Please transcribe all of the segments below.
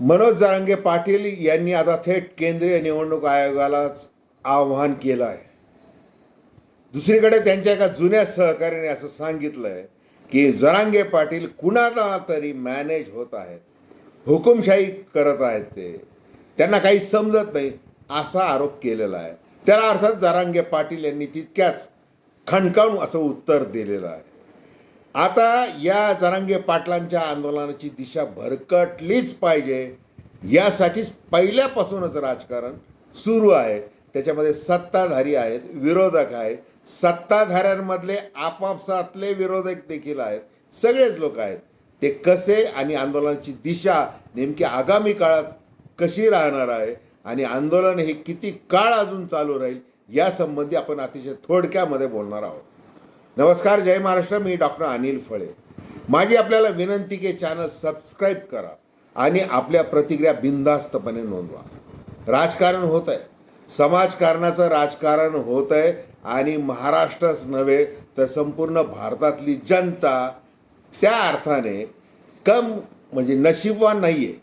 मनोज जारंगे पाटील यांनी आता थेट केंद्रीय निवडणूक आयोगालाच आव्हान केलं आहे दुसरीकडे त्यांच्या एका जुन्या सहकार्याने असं सांगितलंय की जरांगे पाटील कुणाला तरी मॅनेज होत आहेत हुकुमशाही करत आहेत ते. त्यांना काही समजत नाही असा आरोप केलेला आहे. त्याला अर्थात जरांगे पाटील यांनी तितक्याच खणकावून असं उत्तर दिलेलं आहे. आता या जरांगे पाटलांच्या आंदोलनाची दिशा भरकटलीच पाहिजे. यासाठीच पहिल्यापासूनच राजकारण सुरू आहे. त्याच्यामध्ये सत्ताधारी आहेत विरोधक आहेत. सत्ताधाऱ्यांमधले आपापसातले विरोधक देखील आहेत. सगळेच लोक आहेत. ते कसे आणि आंदोलनाची दिशा नेमकी आगामी काळात कशी राहणार आहे आणि आंदोलन हे किती काळ अजून चालू राहील यासंबंधी आपण अतिशय थोडक्यामध्ये बोलणार आहोत. नमस्कार जय महाराष्ट्र. मी डॉक्टर अनिल फळे. माझी आपल्याला विनंती की चॅनल सबस्क्राईब करा आणि आपल्या प्रतिक्रिया बिनधास्तपणे नोंदवा. राजकारण होत आहे समाजकारणाचं राजकारण होत आहे आणि महाराष्ट्रच नव्हे तर संपूर्ण भारतातली जनता त्या अर्थाने कम म्हणजे नशीबवान नाही आहे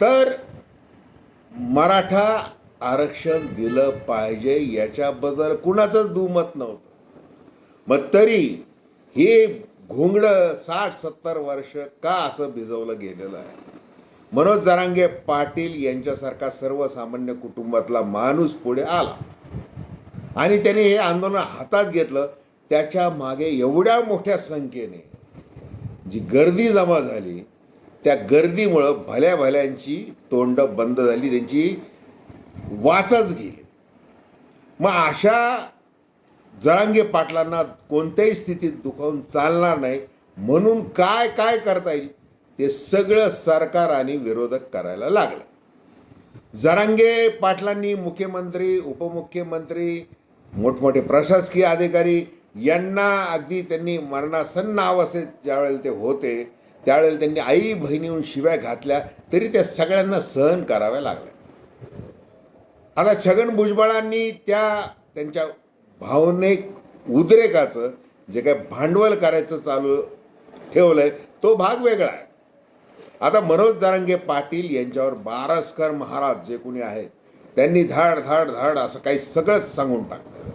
तर मराठा आरक्षण दिलं पाहिजे याच्याबद्दल कुणाचंच दुमत नव्हतं. मग तरी हे घोंगडं साठ सत्तर वर्ष का असं भिजवलं गेलेलं आहे? मनोज जरांगे पाटील यांच्यासारखा सर्वसामान्य कुटुंबातला माणूस पुढे आला. आणि त्याने हे आंदोलन हातात घेतलं. त्याच्यामागे एवढ्या मोठ्या संख्येने जी गर्दी जमा झाली त्या गर्दीमुळं भल्या भल्यांची तोंड बंद झाली त्यांची वाचच गेली. मग अशा जरांगे पाटलांना कोणत्याही स्थितीत दुखावून चालणार नाही म्हणून काय काय करता येईल ते सगळं सरकार आणि विरोधक करायला लागलं. जरांगे पाटलांनी मुख्यमंत्री उपमुख्यमंत्री मोठमोठे प्रशासकीय अधिकारी यांना अगदी त्यांनी मरणासन्न अवस्थेत ज्यावेळेला ते होते त्यावेळेला त्यांनी आई बहिणीहून शिव्या घातल्या तरी त्या सगळ्यांना सहन कराव्या लागल्या. आता छगन भुजबळांनी त्या त्यांच्या भावनिक उद्रेकाचं जे काय भांडवल करायचं चालू ठेवलं आहे तो भाग वेगळा आहे. आता मनोज जारंगे पाटील यांच्यावर बारसकर महाराज जे कोणी आहेत त्यांनी धाड धाड धाड असं काही सगळंच सांगून टाकलं.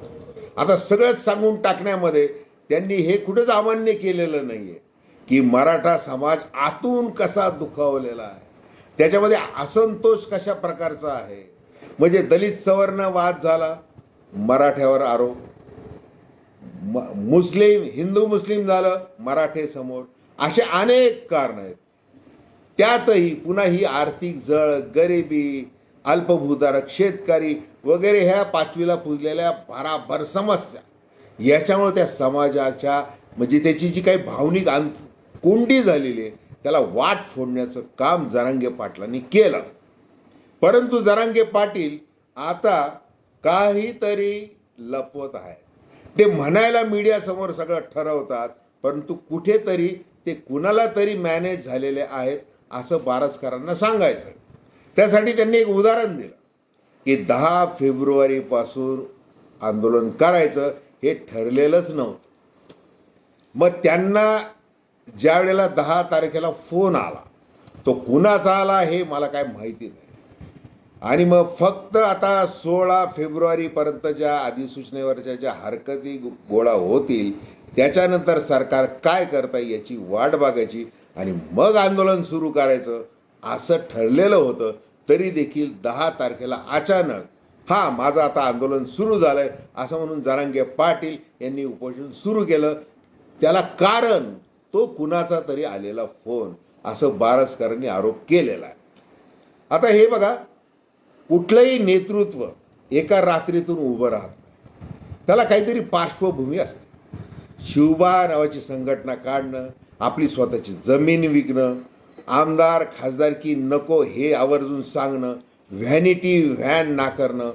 आता सगळंच सांगून टाकण्यामध्ये त्यांनी हे कुठंच अमान्य केलेलं नाही आहे की मराठा समाज आतून कसा दुखावलेला आहे. त्याच्यामध्ये असंतोष कशा प्रकारचा आहे? म्हणजे दलित सवर्ण वाद झाला मराठ्यावर आरोप. म मुस्लिम हिंदू मुस्लिम झालं मराठे समोर. असे अनेक कारण आहेत. त्यातही पुन्हा ही आर्थिक जळ गरिबी अल्पभूधारक शेतकरी वगैरे ह्या पाचवीला पुजलेल्या भराभर समस्या. याच्यामुळे त्या समाजाच्या म्हणजे त्याची जी काही भावनिक अंत कोंडी झालेली आहे त्याला वाट फोडण्याचं काम जरांगे पाटलांनी केलं. परंतु जरांगे पाटील आता काहीतरी लपवत आहे ते म्हणायला मीडियासमोर सगळं ठरवतात परंतु कुठेतरी ते कुणाला तरी मॅनेज झालेले आहेत असं बारसकरांना सांगायचं. त्यासाठी त्यांनी एक उदाहरण दिलं की दहा फेब्रुवारीपासून आंदोलन करायचं हे ठरलेलंच नव्हतं. मग त्यांना ज्या वेळेला दहा तारखेला फोन आला तो कुणाचा आला हे मला काय माहिती नाही. आणि मग फक्त आता सोळा फेब्रुवारीपर्यंत ज्या अधिसूचनेवरच्या ज्या हरकती गोळा होतील त्याच्यानंतर सरकार काय करता याची वाट बघायची आणि मग आंदोलन सुरू करायचं असं ठरलेलं होतं तरी देखील दहा तारखेला अचानक हां माझं आता आंदोलन सुरू झालं आहे असं म्हणून जरांगे पाटील यांनी उपोषण सुरू केलं. त्याला कारण तो कुणाचा तरी आलेला फोन असं बारसकरांनी आरोप केलेला आहे. आता हे बघा कुठलंही नेतृत्व एका रात्रीतून उभं राहत नाही. त्याला काहीतरी पार्श्वभूमी असते. शिवबा नावाची संघटना काढणं आपली स्वतःची जमीन विकणं आमदार खासदारकी नको हे आवर्जून सांगणं व्हॅनिटी व्हॅन नाकारणं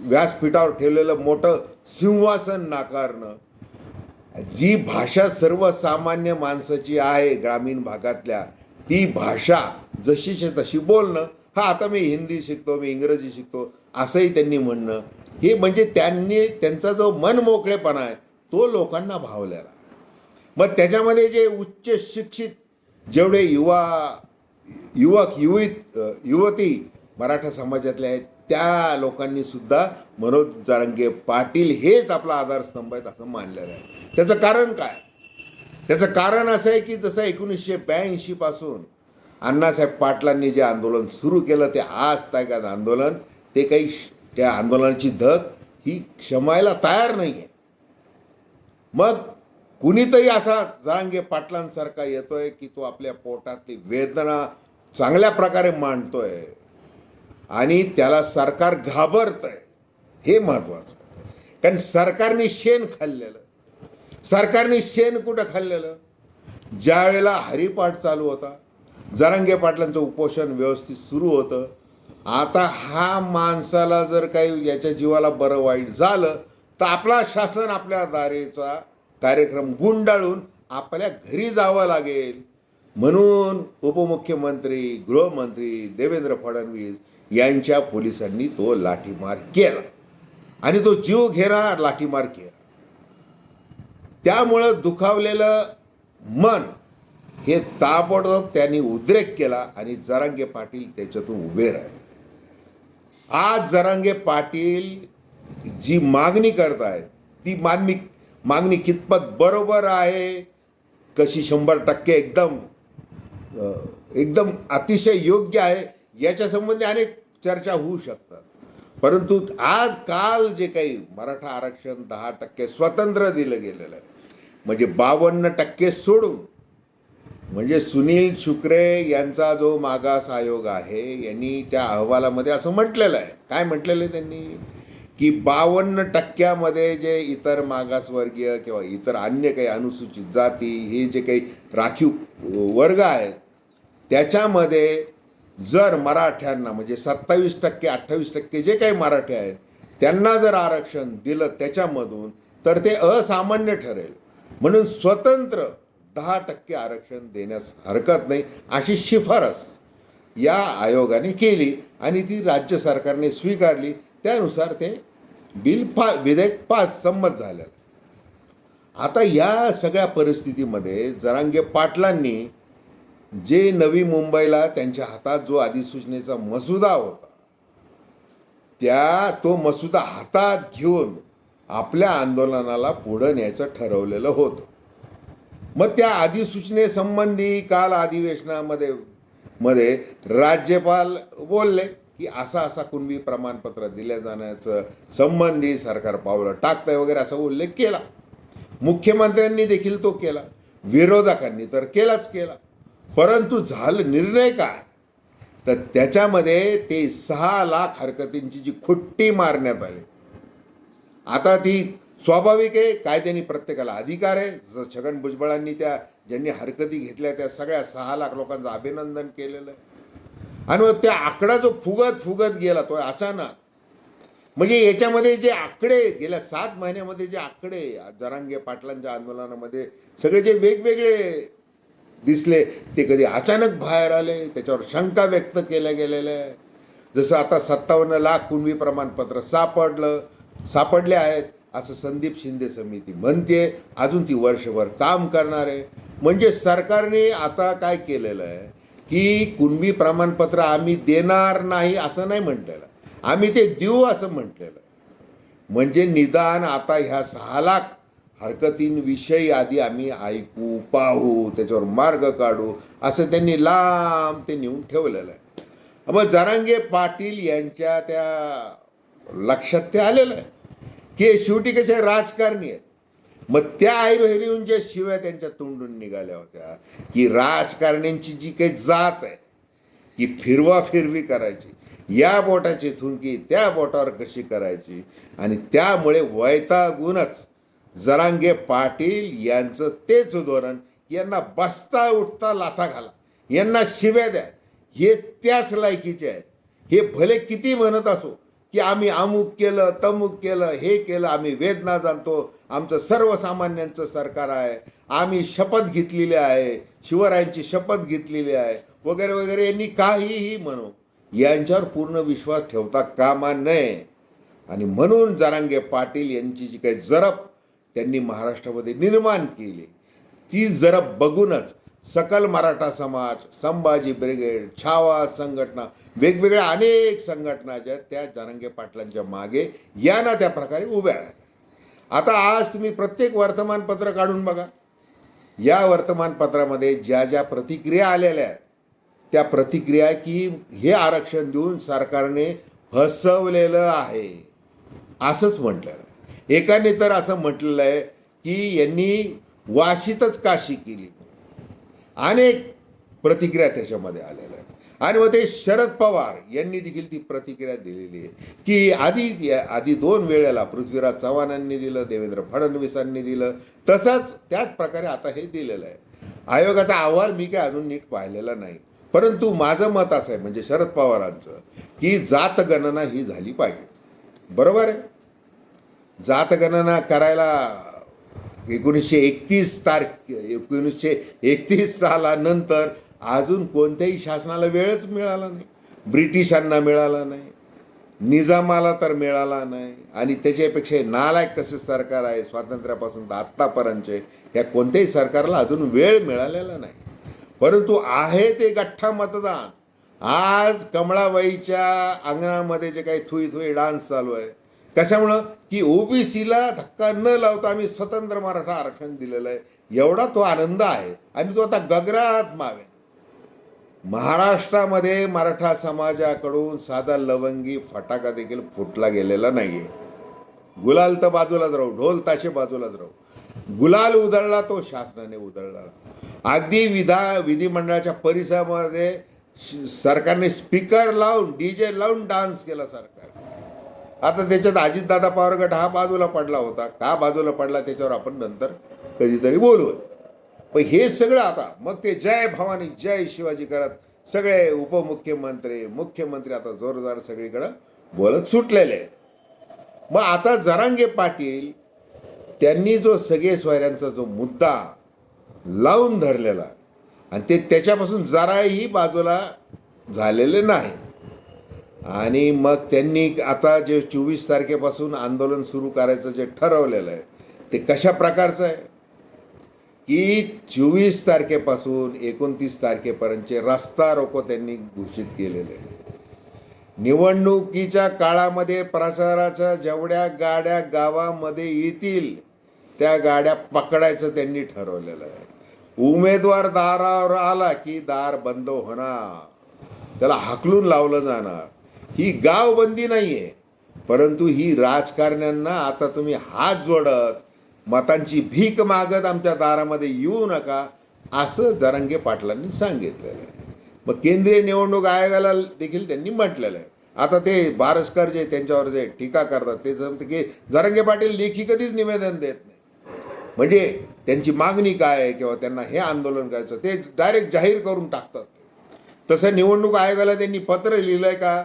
व्यासपीठावर ठेवलेलं मोठं सिंहासन नाकारणं. जी भाषा सर्वसामान्य माणसाची आहे ग्रामीण भागातल्या ती भाषा जशीच्या तशी बोलणं हा आता मी हिंदी शिकतो मी इंग्रजी शिकतो असंही त्यांनी म्हणणं. हे म्हणजे त्यांनी त्यांचा जो मन मोकळेपणा आहे तो लोकांना भावलेला आहे. मग त्याच्यामध्ये जे उच्च शिक्षित जेवढे युवा युवक युवित युवती मराठा समाजातले आहेत त्या लोकांनी सुद्धा मनोज जारंगे पाटील हेच आपला आधारस्तंभ आहेत असं मानलेलं आहे. त्याचं कारण काय? त्याचं कारण असं आहे की जसं एकोणीसशे ब्याऐंशी पासून अण्णासाहेब पाटलांनी जे आंदोलन सुरू केलं ते आज तागात आंदोलन ते काही त्या आंदोलनाची धग ही क्षमायला तयार नाही आहे मग कुणीतरी असा जरांगे पाटलांसारखा येतोय की तो आपल्या पोटातली वेदना चांगल्या प्रकारे मांडतोय आणि त्याला सरकार घाबरतंय. हे महत्वाचं कारण सरकारने शेण खाल्लेलं. सरकारने शेण कुठं खाल्लेलं? ज्या वेळेला हरिपाठ चालू होता जरांगे पाटलांचं उपोषण व्यवस्थित सुरू होतं. आता हा माणसाला जर काही याच्या जीवाला बरं वाईट झालं तर आपला शासन आपल्या दारेचा कार्यक्रम गुंडाळून आपल्या घरी जावं लागेल. म्हणून उपमुख्यमंत्री गृहमंत्री देवेंद्र फडणवीस यांच्या पोलिसांनी तो लाठीमार केला. आणि तो जीव घेणार लाठीमार केला. त्यामुळं दुखावलेलं मन हे ताबडतोब त्यांनी उद्रेक केला आणि जरांगे पाटील त्याच्यातून उभे राहिले. आज जरांगे पाटील जी मागणी करत आहेत ती मागणी मागणी कितपत बरोबर आहे कशी शंभर टक्के एकदम एकदम अतिशय योग्य आहे याच्यासंबंधी अनेक चर्चा होऊ शकतात. परंतु आज काल जे काही मराठा आरक्षण दहा टक्के स्वतंत्र दिलं गेलेलं आहे म्हणजे बावन्न टक्के सोडून म्हणजे सुनील शुक्रे यांचा जो मागास आयोग आहे यांनी त्या अहवालामध्ये असं म्हटलेलं आहे. काय म्हटलेलं आहे त्यांनी? की बावन्न टक्क्यामध्ये जे इतर मागासवर्गीय किंवा इतर अन्य काही अनुसूचित जाती हे जे काही राखीव वर्ग आहेत त्याच्यामध्ये जर मराठ्यांना म्हणजे सत्तावीस टक्के अठ्ठावीस टक्के जे काही मराठे आहेत त्यांना जर आरक्षण दिलं त्याच्यामधून तर ते असामान्य ठरेल. म्हणून स्वतंत्र दहा टक्के आरक्षण देण्यास हरकत नाही अशी शिफारस या आयोगाने केली आणि ती राज्य सरकारने स्वीकारली. त्यानुसार ते बिल पा विधेयक पास संमत झालं. आता या सगळ्या परिस्थितीमध्ये जरांगे पाटलांनी जे नवी मुंबईला त्यांच्या हातात जो अधिसूचनेचा मसुदा होता त्या तो मसुदा हातात घेऊन आपल्या आंदोलनाला पुढं न्यायचं ठरवलेलं होतं. मग त्या अधिसूचनेसंबंधी काल अधिवेशनामध्ये मध्ये राज्यपाल बोलले की असा असा कुणबी प्रमाणपत्र दिल्या जाण्याचं संबंधी सरकार पावलं टाकतंय वगैरे असा उल्लेख केला. मुख्यमंत्र्यांनी देखील तो केला विरोधकांनी तर केलाच केला. परंतु झालं निर्णय काय? तर त्याच्यामध्ये ते सहा लाख हरकतींची जी खुट्टी मारण्यात आली. आता ती स्वाभाविक आहे कायद्याने प्रत्येकाला अधिकार आहे. जसं छगन भुजबळांनी त्या ज्यांनी हरकती घेतल्या त्या सगळ्या सहा लाख लोकांचं अभिनंदन केलेलं. आहे आणि मग त्या आकडा जो फुगत फुगत गेला तो अचानक. म्हणजे याच्यामध्ये जे आकडे गेल्या सात महिन्यामध्ये जे आकडे जरांगे पाटलांच्या आंदोलनामध्ये सगळे जे वेगवेगळे दिसले ते कधी अचानक बाहेर आले त्याच्यावर शंका व्यक्त केल्या गेलेल्या आहे जसं आता सत्तावन्न लाख कुणबी प्रमाणपत्र सापडलं सापडले आहेत. असं संदीप शिंदे समिती म्हणते अजून ती वर्षभर काम करणार. आहे म्हणजे सरकारने आता काय केलेलं आहे की कुणबी प्रमाणपत्र आम्ही देणार नाही असं नाही म्हटलेलं. आम्ही ते देऊ असं म्हटलेलं. म्हणजे निदान आता ह्या सहा लाख हरकतींविषयी आधी आम्ही ऐकू पाहू त्याच्यावर मार्ग काढू असं त्यांनी लांब ते नेऊन ठेवलेलं आहे. मग जरांगे पाटील यांच्या त्या लक्षात ते आलेलं आहे. की हे शेवटी कसे राजकारणी आहेत? मग त्या आई ज्या शिव्या त्यांच्या तोंडून निघाल्या होत्या की राजकारण्यांची जी काही जात आहे की फिरवा फिरवी करायची या बोटाची थुंकी त्या बोटावर कशी करायची आणि त्यामुळे वैतागूनच जरांगे पाटील यांचं तेच धोरण यांना बसता उठता लाथा घाला यांना शिव्या द्या. हे त्याच लायकीचे आहेत. हे भले किती म्हणत असो की आम्ही अमुक केलं तमुक केलं हे केलं आम्ही वेदना जाणतो. आमचं सर्वसामान्यांचं सरकार आहे. आम्ही शपथ घेतलेली आहे. शिवरायांची शपथ घेतलेली आहे. वगैरे वगैरे यांनी काहीही म्हणू. यांच्यावर पूर्ण विश्वास ठेवता कामा नये. आणि म्हणून जरांगे पाटील यांची जी काही जरब त्यांनी महाराष्ट्रामध्ये निर्माण केली ती जरब बघूनच सकल मराठा समाज संभाजी ब्रिगेड छावा संघटना वेगवेगळ्या अनेक संघटना ज्या त्या जनंगे पाटलांच्या मागे या ना त्या प्रकारे उभ्या राहिल्या. आता आज तुम्ही प्रत्येक वर्तमानपत्र काढून बघा. या वर्तमानपत्रामध्ये ज्या ज्या प्रतिक्रिया आलेल्या आहेत त्या प्रतिक्रिया की हे आरक्षण देऊन सरकारने फसवलेलं आहे. असंच म्हटलेलं आहे एकाने तर असं म्हटलेलं आहे की यांनी वाशीतच काशी केली. अनेक प्रतिक्रिया त्याच्यामध्ये आलेल्या आहेत. आणि मग ते शरद पवार यांनी देखील ती प्रतिक्रिया दिलेली आहे. की आधी आधी दोन वेळेला पृथ्वीराज चव्हाणांनी दिलं देवेंद्र फडणवीसांनी दिलं तसंच त्याच प्रकारे आता हे दिलेलं आहे. आयोगाचा अहवाल मी काय अजून नीट पाहिलेला नाही. परंतु माझं मत असं आहे म्हणजे शरद पवारांचं की जातगणना ही झाली पाहिजे. बरोबर आहे? जातगणना करायला एकोणीसशे एकतीस तारख एकोणीसशे एकतीस सालानंतर अजून कोणत्याही शासनाला वेळच मिळाला नाही. ब्रिटिशांना मिळाला नाही. निजामाला तर मिळाला नाही. आणि त्याच्यापेक्षा नालायक कसे सरकार आहे स्वातंत्र्यापासून तर आत्तापर्यंतचे या कोणत्याही सरकारला अजून वेळ मिळालेला नाही. परंतु आहे ते गठ्ठा मतदान. आज कमळाबाईच्या अंगणामध्ये जे काही थुई थुई डान्स चालू आहे कशामुळं? की ओबीसीला धक्का न लावता आम्ही स्वतंत्र मराठा आरक्षण दिलेलं आहे. एवढा तो आनंद आहे. आणि तो आता गगरात मावे महाराष्ट्रामध्ये मराठा समाजाकडून साधा लवंगी फटाका देखील फुटला गेलेला नाहीये. गुलाल तर बाजूलाच राहू. ढोल ताशे बाजूलाच राहू. गुलाल उधळला तो शासनाने उधळला. अगदी विधा विधिमंडळाच्या परिसरामध्ये सरकारने स्पीकर लावून डीजे लावून डान्स केला सरकार. आता त्याच्यात अजितदादा पवार गट हा बाजूला पडला होता. का बाजूला पडला त्याच्यावर आपण नंतर कधीतरी बोलू पण हे सगळं आता मग ते जय भवानी जय शिवाजी करत सगळे उपमुख्यमंत्री मुख्यमंत्री आता जोरदार सगळीकडं बोलत सुटलेले आहेत. मग आता जरांगे पाटील त्यांनी जो सगळे सोयऱ्यांचा जो मुद्दा लावून धरलेला आणि ते त्याच्यापासून जराही बाजूला झालेले नाही आणि मग त्यांनी आता जे चोवीस तारखेपासून आंदोलन सुरू करायचं जे ठरवलेलं आहे ते कशा प्रकारचं आहे? की चोवीस तारखेपासून एकोणतीस तारखेपर्यंतचे रस्ता रोको त्यांनी घोषित केलेले आहे. निवडणुकीच्या काळामध्ये प्रचाराच्या जेवढ्या गाड्या गावामध्ये येतील त्या गाड्या पकडायचं त्यांनी ठरवलेलं आहे. उमेदवार दारावर आला की दार बंद होणार. त्याला हाकलून लावलं जाणार. ही गावबंदी नाही आहे परंतु ही राजकारण्यांना आता तुम्ही हात जोडत मतांची भीक मागत आमच्या दारामध्ये येऊ नका असं जरांगे पाटलांनी सांगितलेलं आहे. मग केंद्रीय निवडणूक आयोगाला देखील त्यांनी म्हटलेलं आहे. आता ते बारसकर जे त्यांच्यावर जे टीका करतात ते सांगते की जरांगे पाटील लेखी कधीच निवेदन देत नाही. म्हणजे त्यांची मागणी काय आहे किंवा त्यांना हे आंदोलन करायचं ते डायरेक्ट जाहीर करून टाकतात. तसं निवडणूक आयोगाला त्यांनी पत्र लिहिलं आहे का?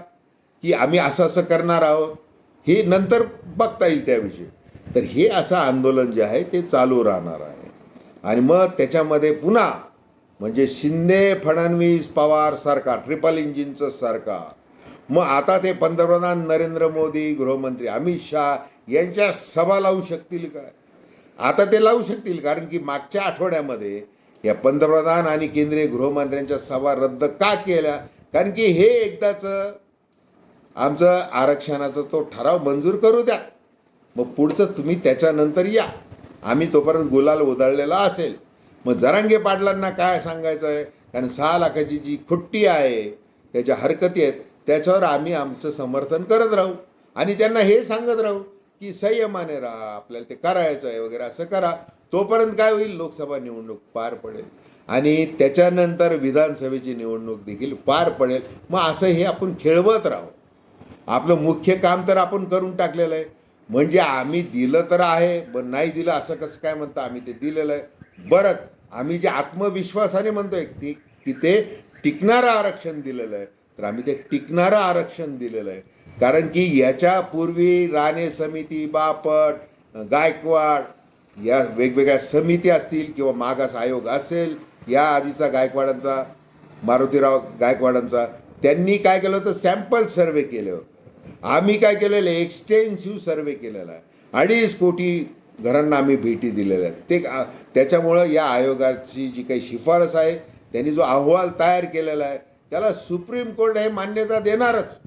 की आम्ही असं असं करणार आहोत हे नंतर बघता येईल त्याविषयी. तर हे असं आंदोलन जे आहे ते चालू राहणार आहे. आणि मग त्याच्यामध्ये पुन्हा म्हणजे शिंदे फडणवीस पवार सरकार ट्रिपल इंजिनचं सरकार. मग आता ते पंतप्रधान नरेंद्र मोदी गृहमंत्री अमित शहा यांच्या सभा लावू शकतील काय आता ते लावू शकतील कारण की मागच्या आठवड्यामध्ये या पंतप्रधान आणि केंद्रीय गृहमंत्र्यांच्या सभा रद्द का केल्या? कारण की हे एकदाचं आमचं आरक्षणाचा तो ठराव मंजूर करू द्या. मग पुढचं तुम्ही त्याच्यानंतर या. आम्ही तोपर्यंत गुलाल उधळलेला असेल. मग जरांगे पाटलांना काय सांगायचं आहे? कारण सहा लाखाची जी खुट्टी आहे त्याच्या हरकती आहेत त्याच्यावर आम्ही आमचं समर्थन करत राहू. आणि त्यांना हे सांगत राहू की संयमाने राहा आपल्याला ते करायचं आहे वगैरे असं करा. तोपर्यंत काय होईल? लोकसभा निवडणूक पार पडेल. आणि त्याच्यानंतर विधानसभेची निवडणूक देखील पार पडेल. मग असं हे आपण खेळवत राहू. आपलं मुख्य काम तर आपण करून टाकलेलं आहे. म्हणजे आम्ही दिलं तर आहे पण नाही दिलं असं कसं काय म्हणतं? आम्ही ते दिलेलं आहे. बरं आम्ही जे आत्मविश्वासाने म्हणतोय ती की ते टिकणारं आरक्षण दिलेलं आहे. तर आम्ही ते टिकणारं आरक्षण दिलेलं आहे. कारण की याच्यापूर्वी राणे समिती बापट गायकवाड या वेगवेगळ्या समिती असतील किंवा मागास आयोग असेल या आधीचा गायकवाडांचा मारुतीराव गायकवाडांचा त्यांनी काय केलं होतं? सॅम्पल सर्वे केले होते. आम्ही काय केलेलं आहे? एक्सटेन्सिव्ह सर्वे केलेला आहे. अडीच कोटी घरांना आम्ही भेटी दिलेल्या आहेत. ते त्याच्यामुळं या आयोगाची जी काही शिफारस आहे त्यांनी जो अहवाल तयार केलेला आहे त्याला सुप्रीम कोर्ट हे मान्यता देणारच.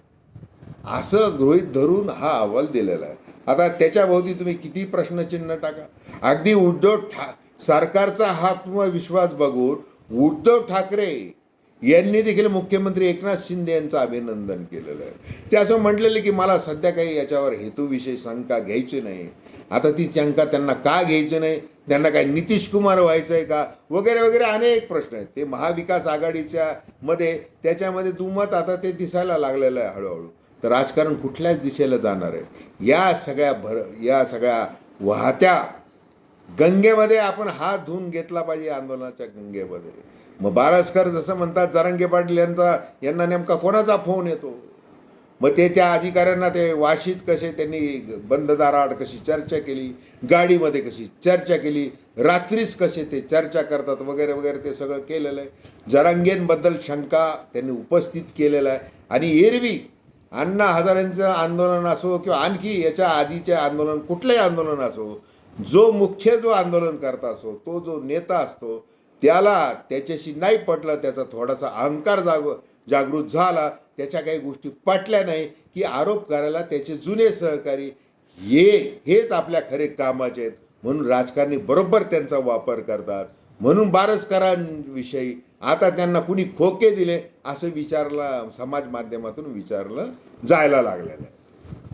असं गृहीत धरून हा अहवाल दिलेला आहे. आता त्याच्याभोवती तुम्ही किती प्रश्नचिन्ह टाका. अगदी उद्धव ठा सरकारचा हा आत्मविश्वास बघून उद्धव ठाकरे यांनी देखील मुख्यमंत्री एकनाथ शिंदे यांचं अभिनंदन केलेलं आहे. ते असं म्हटलेलं की मला सध्या काही याच्यावर हेतूविषयी शंका घ्यायची नाही. आता ती शंका त्यांना का घ्यायची नाही? त्यांना काय नितीश कुमार व्हायचं आहे का? वगैरे वगैरे अनेक प्रश्न आहेत. ते महाविकास आघाडीच्या मध्ये त्याच्यामध्ये दुमत आता ते दिसायला लागलेलं आहे हळूहळू. तर राजकारण कुठल्याच दिशेला जाणार आहे? या सगळ्या भर या सगळ्या वाहत्या गंगेमध्ये आपण हात धुवून घेतला पाहिजे आंदोलनाच्या गंगेमध्ये. मग बारसकर जसं म्हणतात जरंगे पाटील यांचा यांना नेमका कोणाचा फोन येतो? मग ते त्या अधिकाऱ्यांना ते वाशीत कसे त्यांनी बंद दाराआड कशी चर्चा केली गाडीमध्ये कशी चर्चा केली रात्रीच कसे ते चर्चा करतात वगैरे वगैरे ते सगळं केलेलं आहे. जरांगेंबद्दल शंका त्यांनी उपस्थित केलेलं आहे. आणि एरवी अण्णा हजारेंचं आंदोलन असो किंवा आणखी याच्या आधीचे आंदोलन कुठलंही आंदोलन असो जो मुख्य जो आंदोलन करता असो तो जो नेता असतो त्याला त्याच्याशी नाही पटलं त्याचा थोडासा अहंकार जाग जागृत झाला. त्याच्या काही गोष्टी पटल्या नाही की आरोप करायला त्याचे जुने सहकारी हे हेच आपल्या खरे कामाचे आहेत. म्हणून राजकारणी बरोबर त्यांचा वापर करतात. म्हणून बारसकरांविषयी आता त्यांना कुणी खोके दिले असं विचारला समाज माध्यमातून विचारलं जायला लागलेलं आहे.